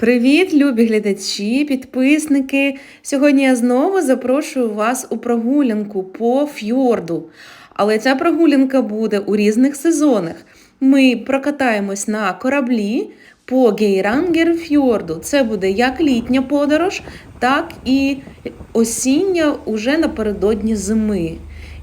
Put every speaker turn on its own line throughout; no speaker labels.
Привіт, любі глядачі, підписники. Сьогодні я знову запрошую вас у прогулянку по фьорду. Але ця прогулянка буде у різних сезонах. Ми прокатаємось на кораблі по Гейрангер фьорду. Це буде як літня подорож, так і осіння уже напередодні зими.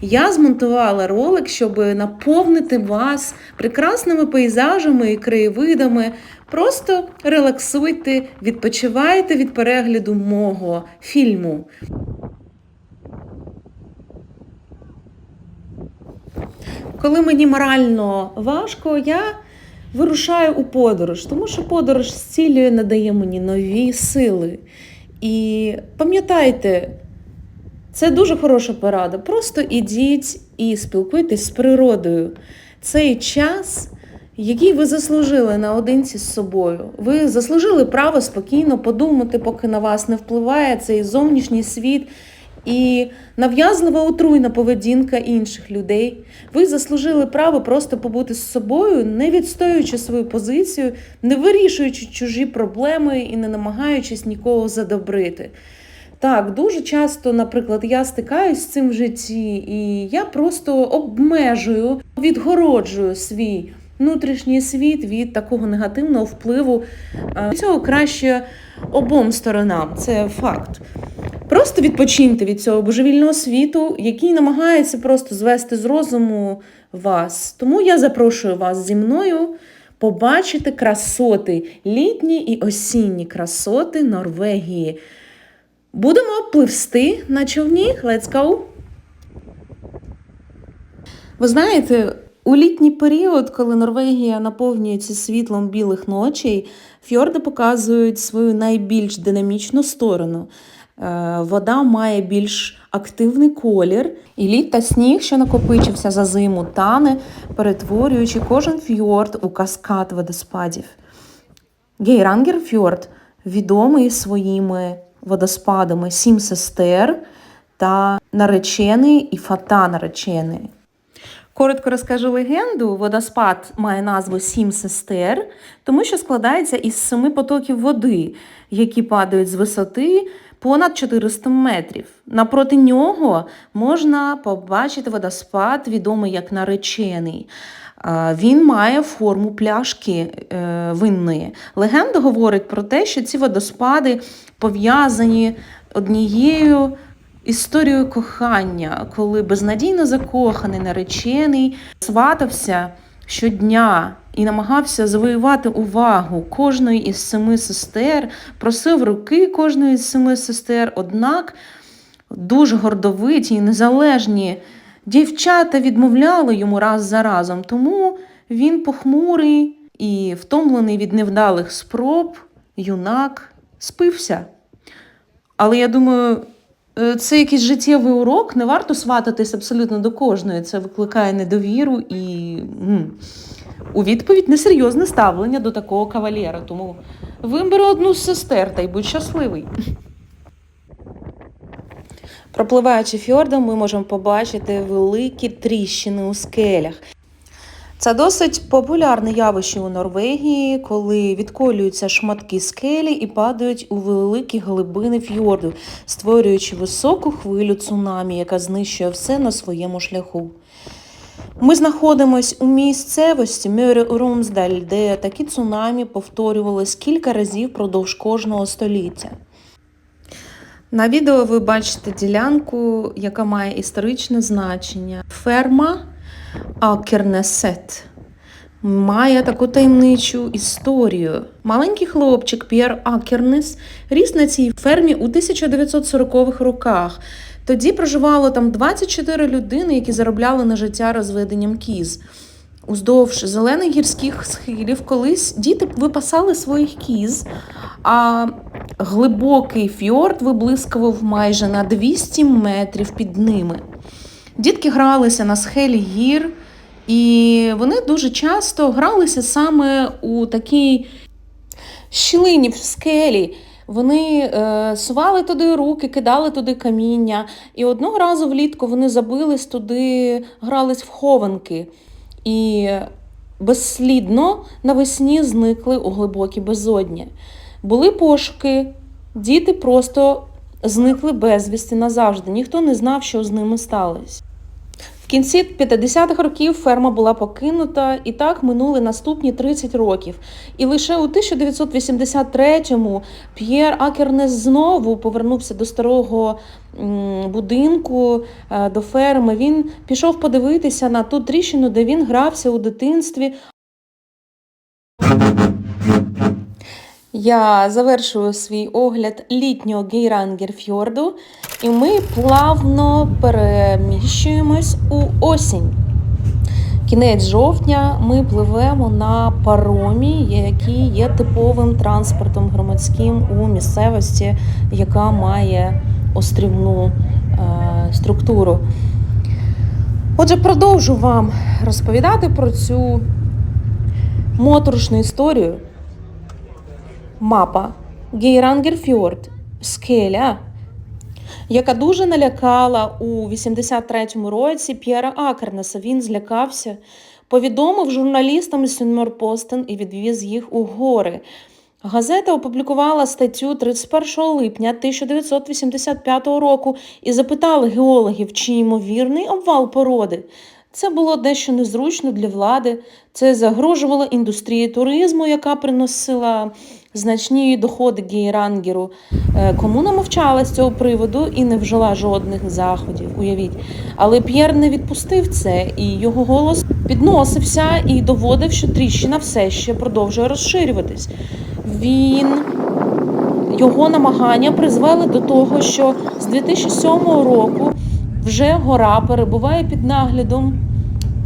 Я змонтувала ролик, щоб наповнити вас прекрасними пейзажами і краєвидами. Просто релаксуйте, відпочивайте від перегляду мого фільму. Коли мені морально важко, я вирушаю у подорож, тому що подорож зцілює, надає мені нові сили. І пам'ятайте, це дуже хороша порада. Просто ідіть і спілкуйтесь з природою. Цей час, який ви заслужили наодинці з собою. Ви заслужили право спокійно подумати, поки на вас не впливає цей зовнішній світ і нав'язлива отруйна поведінка інших людей. Ви заслужили право просто побути з собою, не відстоюючи свою позицію, не вирішуючи чужі проблеми і не намагаючись нікого задобрити. Так, дуже часто, наприклад, я стикаюсь з цим в житті, і я просто обмежую, відгороджую свій внутрішній світ від такого негативного впливу. Цього краще обом сторонам, це факт. Просто відпочиньте від цього божевільного світу, який намагається просто звести з розуму вас. Тому я запрошую вас зі мною побачити красоти, літні і осінні красоти Норвегії. Будемо пливсти на човні. Let's go! Ви знаєте, у літній період, коли Норвегія наповнюється світлом білих ночей, фьорди показують свою найбільш динамічну сторону. Е, Вода має більш активний колір, і лід та сніг, що накопичився за зиму, тане, перетворюючи кожен фьорд у каскад водоспадів. Гейрангер фьорд відомий своїми водоспадами Сім сестер та наречений і фата наречений. Коротко розкажу легенду. Водоспад має назву Сім сестер, тому що складається із семи потоків води, які падають з висоти понад 400 метрів. Напроти нього можна побачити водоспад, відомий як наречений. Він має форму пляшки е, винної. Легенда говорить про те, що ці водоспади пов'язані однією історією кохання, коли безнадійно закоханий наречений сватався щодня і намагався завоювати увагу кожної із семи сестер, просив руки кожної з семи сестер, однак дуже гордовиті і незалежні дівчата відмовляли йому раз за разом, тому він похмурий і втомлений від невдалих спроб, юнак спився. Але я думаю, е, це якийсь життєвий урок, не варто свататись абсолютно до кожної. Це викликає недовіру і м, у відповідь несерйозне ставлення до такого кавалєра. Тому вибери одну з сестер та й будь щасливий. Пропливаючи фьордом, ми можемо побачити великі тріщини у скелях. Це досить популярне явище у Норвегії, коли відколюються шматки скелі і падають у великі глибини фьорду, створюючи високу хвилю цунамі, яка знищує все на своєму шляху. Ми знаходимось у місцевості Мьоре Румсдаль, де такі цунамі повторювались кілька разів впродовж кожного століття. На відео ви бачите ділянку, яка має історичне значення. Ферма Акернесет має таку таємничу історію. Маленький хлопчик П'єр Акернес ріс на цій фермі у 1940-х роках. Тоді проживало там 24 людини, які заробляли на життя розведенням кіз. Уздовж зелених гірських схилів колись діти випасали своїх кіз, а глибокий фьорд виблискував майже на 200 метрів під ними. Дітки гралися на схелі гір, і вони дуже часто гралися саме у такій щілині в скелі. Вони е, сували туди руки, кидали туди каміння. І одного разу влітку вони забились туди, грались в хованки. І безслідно навесні зникли у глибокій безодні. Були пошуки, діти просто зникли безвісти назавжди. Ніхто не знав, що з ними сталося. Кінці 50-х років ферма була покинута, і так минули наступні 30 років. І лише у 1983-му П'єр Акернес знову повернувся до старого будинку, е, до ферми. Він пішов подивитися на ту тріщину, де він грався у дитинстві. Я завершую свій огляд літнього Гейрангерфьорду, і ми плавно переміщуємось у осінь. Кінець жовтня ми пливемо на паромі, який є типовим транспортом громадським у місцевості, яка має острівну е, структуру. Отже, продовжу вам розповідати про цю моторошну історію. Мапа Гейрангерфьорд, скеля, яка дуже налякала у 83-му році П'єра Акернеса. Він злякався, повідомив журналістам Сюнморпостен і відвіз їх у гори. Газета опублікувала статтю 31 липня 1985 року і запитала геологів, чи ймовірний обвал породи. Це було дещо незручно для влади. Це загрожувало індустрії туризму, яка приносила значні доходи Гейрангеру. Е, Комуна мовчала з цього приводу і не вжила жодних заходів. Уявіть. Але П'єр не відпустив це, і його голос підносився і доводив, що тріщина все ще продовжує розширюватись. Він його намагання призвели до того, що з 2007 року вже гора перебуває під наглядом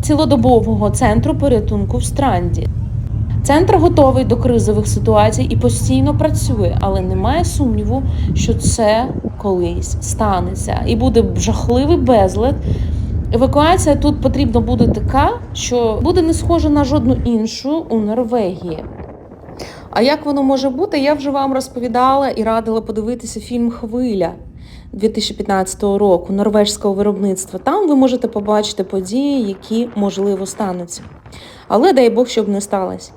цілодобового центру порятунку в Странді. Центр готовий до кризових ситуацій і постійно працює, але немає сумніву, що це колись станеться. І буде жахливий безлад. Евакуація тут потрібна буде така, що буде не схожа на жодну іншу у Норвегії. А як воно може бути, я вже вам розповідала і радила подивитися фільм Хвиля 2015 року норвежського виробництва. Там ви можете побачити події, які можливо стануться. Але дай Бог, щоб не сталося.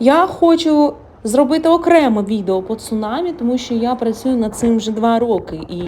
Я хочу зробити окреме відео по цунамі, тому що я працюю над цим вже два роки і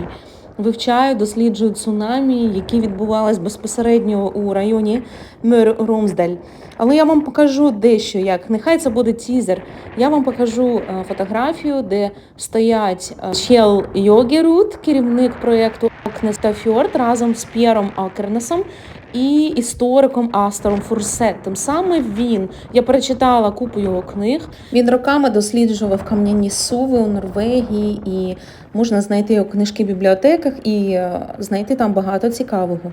вивчаю, досліджую цунамі, які відбувались безпосередньо у районі Мер-Ромсдаль. Але я вам покажу дещо, як нехай це буде тізер. Я вам покажу е, фотографію, де стоять е, Чел Йогерут, керівник проєкту Окнестафьорд, разом з П'єром Акернесом і істориком Астором Фурсеттом. Саме він, я перечитала купу його книг. Він роками досліджував кам'яні суви у Норвегії, і можна знайти його книжки в бібліотеках і е, знайти там багато цікавого.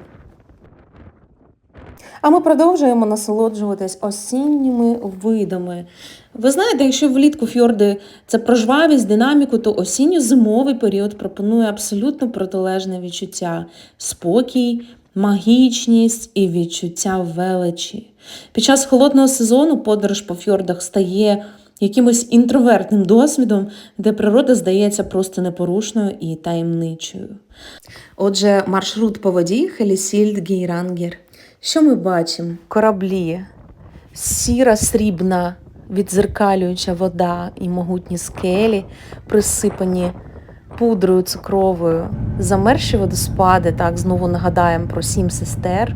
А ми продовжуємо насолоджуватись осінніми видами. Ви знаєте, якщо влітку фьорди це про жвавість, динаміку, то осінньо-зимовий період пропонує абсолютно протилежне відчуття спокій, магічність і відчуття величі. Під час холодного сезону подорож по фьордах стає якимось інтровертним досвідом, де природа здається просто непорушною і таємничою. Отже, маршрут по воді Хелісільд Гейрангер. Що ми бачимо? Кораблі, сіра срібна, відзеркалююча вода і могутні скелі, присипані пудрою цукровою, замерші водоспади, так знову нагадаємо про сім сестер.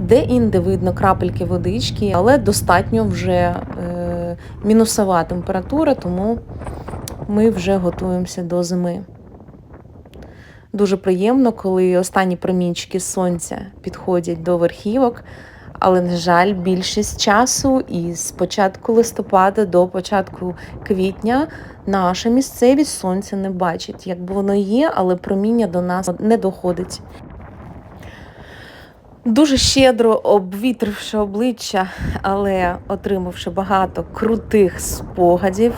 Де-інде видно крапельки водички, але достатньо вже е, мінусова температура, тому ми вже готуємося до зими. Дуже приємно, коли останні промінчики сонця підходять до верхівок, але, на жаль, більшість часу із початку листопада до початку квітня наша місцевість сонця не бачить. Якби воно є, але проміння до нас не доходить. Дуже щедро обвітривши обличчя, але отримавши багато крутих спогадів,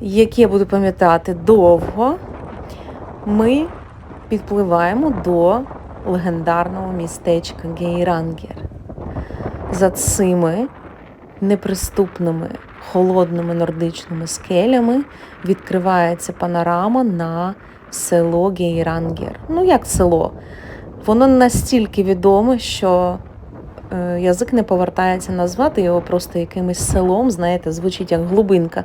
які я буду пам'ятати довго, ми підпливаємо до легендарного містечка Гейрангер. За цими неприступними холодними нордичними скелями відкривається панорама на село Гейрангер. Ну, як село? Воно настільки відоме, що е, язик не повертається назвати його просто якимось селом, знаєте, звучить як глибинка.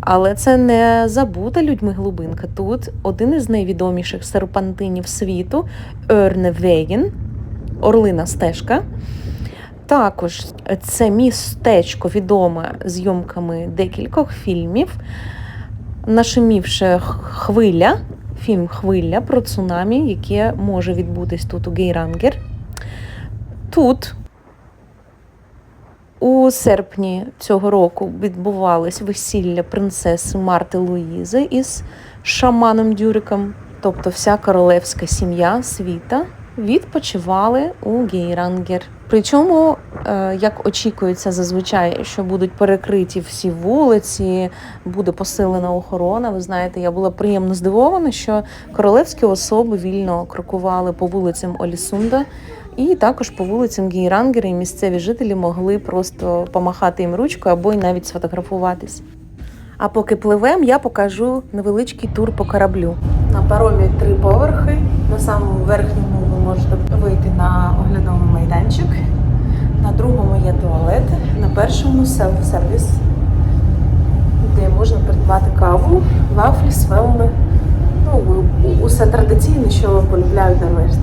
Але це не забута людьми глибинка. Тут один із найвідоміших серпантинів світу Örnevegen, Орлина стежка. Також це містечко відоме зйомками декількох фільмів. Нашумівши хвиля, фільм Хвиля про цунамі, яке може відбутись тут у Гейрангер. Тут у серпні цього року відбувалось весілля принцеси Марти Луїзи із шаманом Дюриком. Тобто вся королевська сім'я світа відпочивали у Гейрангер. Причому, е, як очікується зазвичай, що будуть перекриті всі вулиці, буде посилена охорона. Ви знаєте, я була приємно здивована, що королевські особи вільно крокували по вулицям Олісунда. І також по вулицям Гейрангера і місцеві жителі могли просто помахати їм ручкою або й навіть сфотографуватись. А поки пливем, я покажу невеличкий тур по кораблю. На паромі три поверхи. На самому верхньому можете вийти на оглядовий майданчик. На другому є туалет, на першому селф-сервіс, де можна придбати каву, вафлі, свелми. Ну, усе традиційне, що полюбляють норвежці.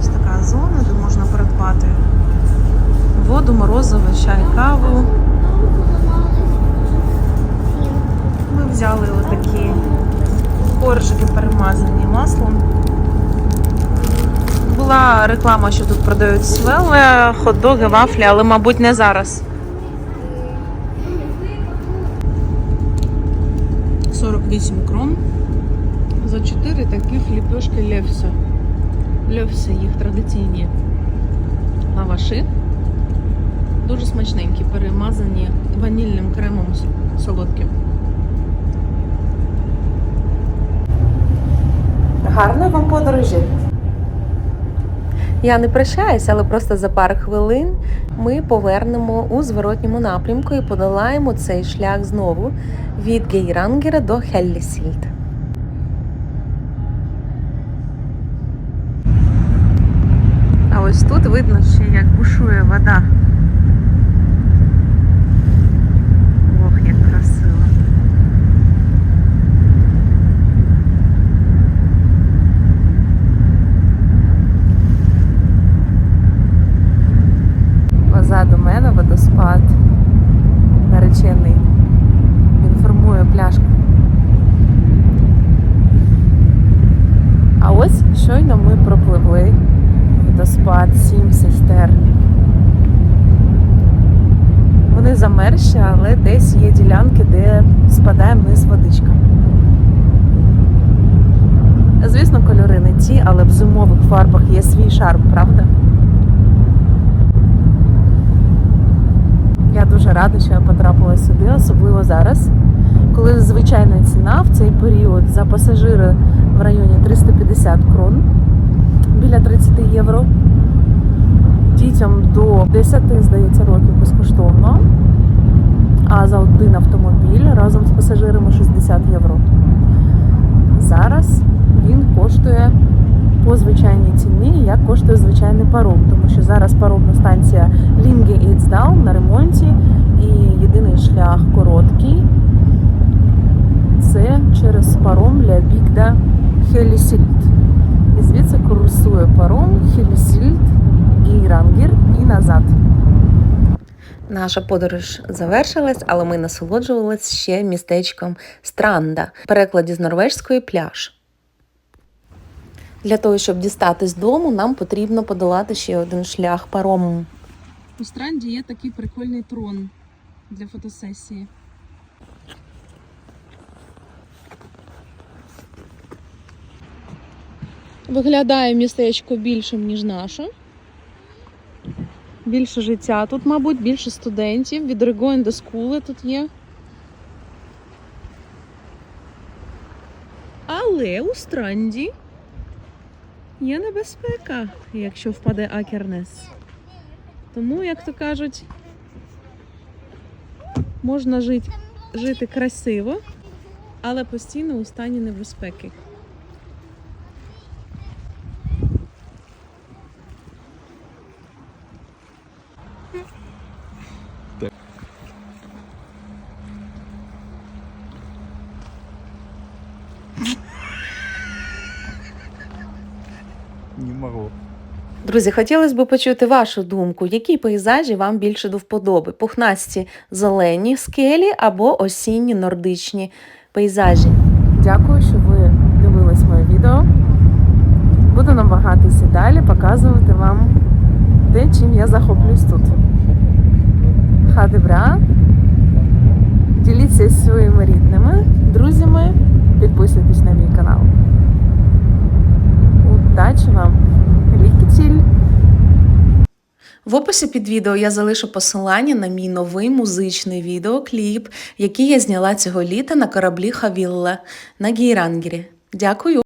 Ось така зона, де можна придбати воду, морозиво, чай, каву. Ми взяли отакі коржики перемазані маслом. Була реклама, що тут продають свели, хот-доги, вафлі, але, мабуть, не зараз. 48 крон за 4 таких ліпешки левса. Левса їх традиційні лаваши. Дуже смачненькі, перемазані ванільним кремом солодким. Гарної вам подорожі! Я не прощаюся, але просто за пару хвилин ми повернемо у зворотньому напрямку і подолаємо цей шлях знову від Гейрангера до Хеллісільд. А ось тут видно ще, як бушує вода. Ох, як красиво. Позаду мене водоспад наречений. Він формує пляшку. А ось щойно ми пропливли водоспад Сім сестер. Вони замерзші, але десь є ділянки, де спадає вниз водичка. Звісно, кольори не ті, але в зимових фарбах є свій шарм, правда? Я дуже рада, що я потрапила сюди, особливо зараз, коли звичайна ціна в цей період за пасажири в районі 350 крон біля 30 євро. Дітям до 10, здається, років безкоштовно. А за один автомобіль разом з пасажирами 60 євро. Зараз він коштує по звичайній ціні, як коштує звичайний паром, тому що зараз паромна станція Лінге Іцдаун на ремонті, і єдиний шлях короткий це через паром для Бігда Хелісільд. Курсує паром Хелісільд, Гейрангер і назад. Наша подорож завершилась, але ми насолоджувалися ще містечком Странда, в перекладі з норвежської пляж. Для того, щоб дістатись дому, нам потрібно подолати ще один шлях паромом.
У странді є такий прикольний трон для фотосесії. Виглядає містечко більшим, ніж наше. Більше життя тут, мабуть, більше студентів. Від Регоін до скули тут є. Але у странді є небезпека, якщо впаде Акернес. Тому, як то кажуть, можна жити, жити красиво, але постійно у стані небезпеки.
Друзі, хотілося б почути вашу думку, які пейзажі вам більше до вподоби: пухнасті зелені скелі або осінні нордичні пейзажі. Дякую, що ви дивились моє відео. Буду намагатися далі показувати вам те, чим я захоплююсь тут. Хадебра. Діліться своїми рідними, друзями, підписуйтесь на мій канал. Удачі вам! В описі під відео я залишу посилання на мій новий музичний відеокліп, який я зняла цього літа на кораблі Хавілла на Гейрангері. Дякую!